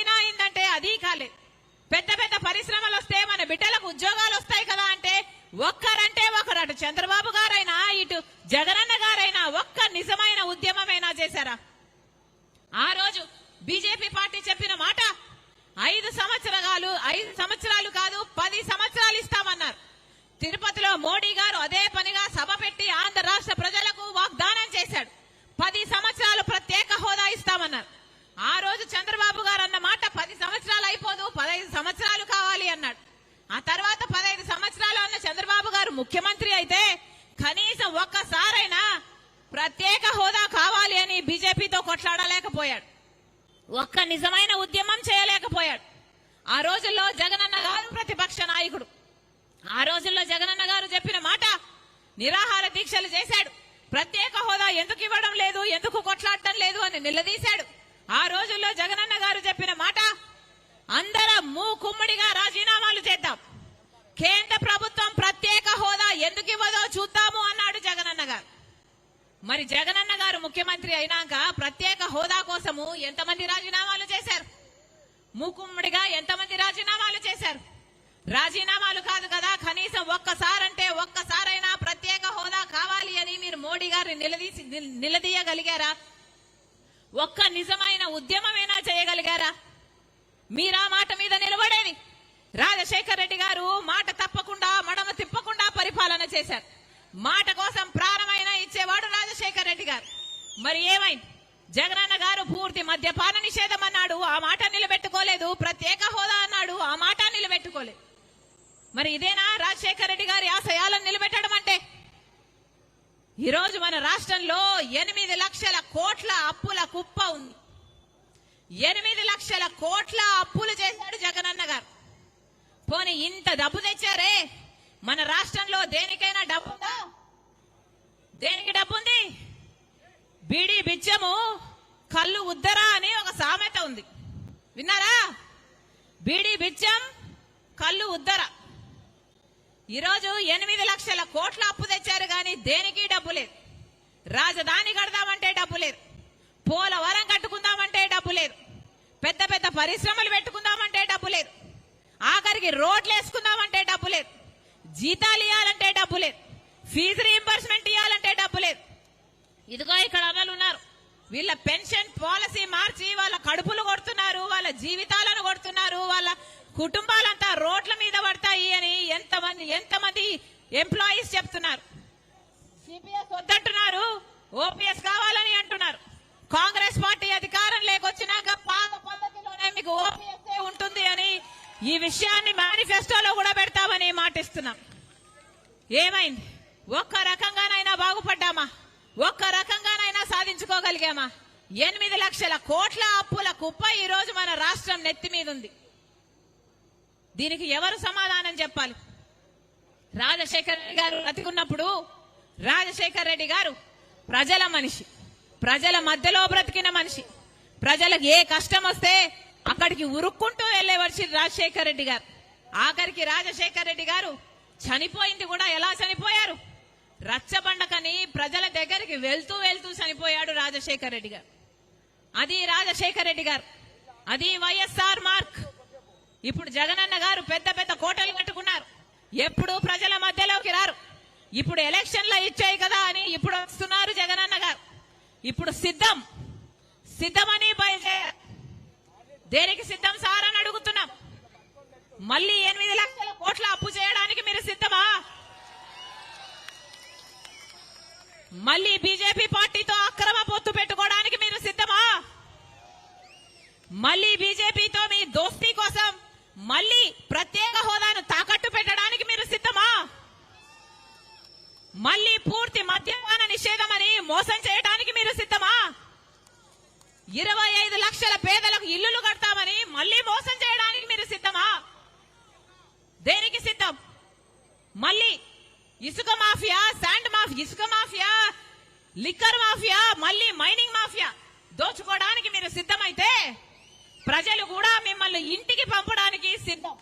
ఏదైనా అయిందంటే అది కాలేదు పెద్ద పెద్ద పరిశ్రమలు వస్తే మన బిడ్డలకు ఉద్యోగాలు వస్తాయి కదా అంటే ఒక్కరంటే ఒకరు అటు చంద్రబాబు గారైనా ఇటు జగనన్న గారైనా ఒక్క నిజమైన ఉద్యమమైనా చేశారా? ఆ రోజు బీజేపీ పార్టీ చెప్పిన మాట ఐదు సంవత్సరాలు ఐదు సంవత్సరాలు కాదు పది సంవత్సరాలు ఇస్తామన్నారు. తిరుపతిలో మోడీ గారు అదే పనిగా సభ పెట్టి ఆంధ్ర రాష్ట్ర ప్రజలకు వాగ్దానం చేశాడు. పది సంవత్సరాలు ప్రత్యేక హోదా ఇస్తామన్నారు. ఒక్కసారైనా ప్రత్యేక హోదా కావాలి అని బీజేపీతో కొట్లాడలేకపోయాడు. ఒక్క నిజమైన ఉద్యమం చేయలేకపోయాడు. ఆ రోజుల్లో జగనన్న గారు ప్రతిపక్ష నాయకుడు. ఆ రోజుల్లో జగనన్న గారు చెప్పిన మాట నిరాహార దీక్షలు చేశాడు. ప్రత్యేక హోదా ఎందుకు ఇవ్వడం లేదు ఎందుకు కొట్లాడటం లేదు అని నిలదీశాడు. ఆ రోజుల్లో జగనన్న గారు చెప్పిన మాట అందరం మూకుమ్మడిగా రాజీనామాలు చేద్దాం. కేంద్ర ప్రభుత్వం ప్రత్యేక హోదా ఎందుకు ఇవ్వదో చూద్దాం. మరి జగనన్న గారు ముఖ్యమంత్రి అయినాక ప్రత్యేక హోదా కోసము ఎంతమంది రాజీనామాలు చేశారు? మూకుమ్మడిగా ఎంతమంది రాజీనామాలు చేశారు? రాజీనామాలు కాదు కదా కనీసం ఒక్కసారంటే ఒక్కసారైనా ప్రత్యేక హోదా కావాలి అని మీరు మోడీ గారిని నిలదీసి నిలదీయగలిగారా? ఒక్క నిజమైన ఉద్యమమైనా చేయగలిగారా? మీరా మాట మీద నిలబడేది? రాజశేఖర్ రెడ్డి గారు మాట తప్పకుండా మడమ తిప్పకుండా పరిపాలన చేశారు. మాట కోసం ప్రారంభ ఇచ్చేవాడు రాజశేఖర్ రెడ్డి గారు మరి ఏమైంది? జగనన్న గారు పూర్తి మద్యపాన నిషేధం అన్నాడు. ఆ మాట నిలబెట్టుకోలేదు. ప్రత్యేక హోదా అన్నాడు. ఆ మాట నిలబెట్టుకోలేదు. మరి ఇదేనా రాజశేఖర రెడ్డి గారి ఆశయాలను నిలబెట్టడం అంటే? ఈరోజు మన రాష్ట్రంలో ఎనిమిది లక్షల కోట్ల అప్పుల కుప్ప ఉంది. ఎనిమిది లక్షల కోట్ల అప్పులు చేశాడు జగనన్న గారు. పోనీ ఇంత డబ్బు తెచ్చారే? మన రాష్ట్రంలో దేనికైనా డబ్బు ఉందా దేనికి డబ్బు ఉంది బీడి బిచ్చము కళ్ళు ఉద్దరా అని ఒక సామెత ఉంది. విన్నారా? బీడి బిచ్చం కళ్ళు ఉద్దర. ఈరోజు ఎనిమిది లక్షల కోట్ల అప్పు తెచ్చారు కానీ దేనికి డబ్బు లేదు? రాజధాని కడదామంటే డబ్బు లేదు. పోలవరం కట్టుకుందామంటే డబ్బు లేదు. పెద్ద పెద్ద పరిశ్రమలు పెట్టుకుందామంటే డబ్బు లేదు. ఆఖరికి రోడ్లు వేసుకుందామంటే డబ్బు లేదు. జీతాలు ఇవ్వాలంటే డబ్బు లేదు. ఫీజు రీఎంబర్స్మెంట్ ఇవ్వాలంటే డబ్బు లేదు. ఇదిగో ఇక్కడ అన్నలు ఉన్నారు. వీళ్ళ పెన్షన్ పాలసీ మార్చి వాళ్ళ కడుపులు కొడుతున్నారు వాళ్ళ జీవితాలను కొడుతున్నారు వాళ్ళ కుటుంబాలంతా రోడ్ల మీద పడతాయి అని ఎంతమంది ఎంతమంది ఎంప్లాయీస్ చెప్తున్నారు. సిపిఎస్ వద్దంటున్నారు ఓపీఎస్ కావాలని అంటున్నారు. కాంగ్రెస్ పార్టీ అధికారం లేకొచ్చినాక పాత పద్ధతిలోనే మీకు ఓపీఎస్ ఉంటుంది అని ఈ విషయాన్ని మేనిఫెస్టోలో కూడా పెడతామని మాటిస్తున్నాం. ఏమైంది? ఒక్క రకంగానైనా బాగుపడ్డామా? ఒక్క సాధించుకోగలిగామా ఎనిమిది లక్షల కోట్ల అప్పుల కుప్ప ఈ రోజు మన రాష్ట్రం నెత్తి మీద ఉంది దీనికి ఎవరు సమాధానం చెప్పాలి? రాజశేఖర రెడ్డి గారు బ్రతికున్నప్పుడు రాజశేఖర రెడ్డి గారు ప్రజల మనిషి ప్రజల మధ్యలో బ్రతికిన మనిషి. ప్రజలకు ఏ కష్టం వస్తే అక్కడికి ఉరుక్కుంటూ వెళ్ళే వచ్చి రాజశేఖర రెడ్డి గారు. ఆఖరికి రాజశేఖర రెడ్డి గారు చనిపోయింది కూడా ఎలా చనిపోయారు? రచ్చబండకని ప్రజల దగ్గరికి వెళ్తూ వెళ్తూ చనిపోయాడు రాజశేఖర రెడ్డి గారు. అది రాజశేఖర రెడ్డి గారు. అది వైఎస్ఆర్ మార్క్. ఇప్పుడు జగనన్న గారు పెద్ద పెద్ద కోటలు కట్టుకున్నారు. ఎప్పుడు ప్రజల మధ్యలోకి రారు. ఇప్పుడు ఎలక్షన్లో ఇచ్చాయి కదా అని ఇప్పుడు వస్తున్నారు జగనన్న గారు. ఇప్పుడు సిద్ధం. సిద్ధమని బయలుదేరారు. దేనికి సిద్ధం సార్ అని అడుగుతున్నాం. మళ్ళీ ఎనిమిది లక్షల కోట్ల అప్పు చేయడానికి మీరు సిద్ధమా? మళ్ళీ బీజేపీ పార్టీతో అక్రమ పొత్తు పెట్టుకోవడానికి మీరు సిద్ధమా? మళ్ళీ బీజేపీతో మీ దోస్తీ కోసం మళ్ళీ ప్రత్యేక హోదాను తాకట్టు పెట్టడానికి మీరు సిద్ధమా? మళ్ళీ పూర్తి మద్యపాన నిషేధం అని మోసం చేయడానికి మీరు సిద్ధమా? ఇరవై ఐదు లక్షల పేదలకు ఇల్లులు కడతామని మళ్ళీ మోసం చేయడానికి మీరు సిద్ధమా? దేనికి సిద్ధం? మళ్ళీ ఇసుక మాఫియా శాండ్ మాఫియా ఇసుక మాఫియా లిక్కర్ మాఫియా మళ్ళీ మైనింగ్ మాఫియా దోచుకోవడానికి మీరు సిద్ధమైతే ప్రజలు కూడా మిమ్మల్ని ఇంటికి పంపడానికి సిద్ధం.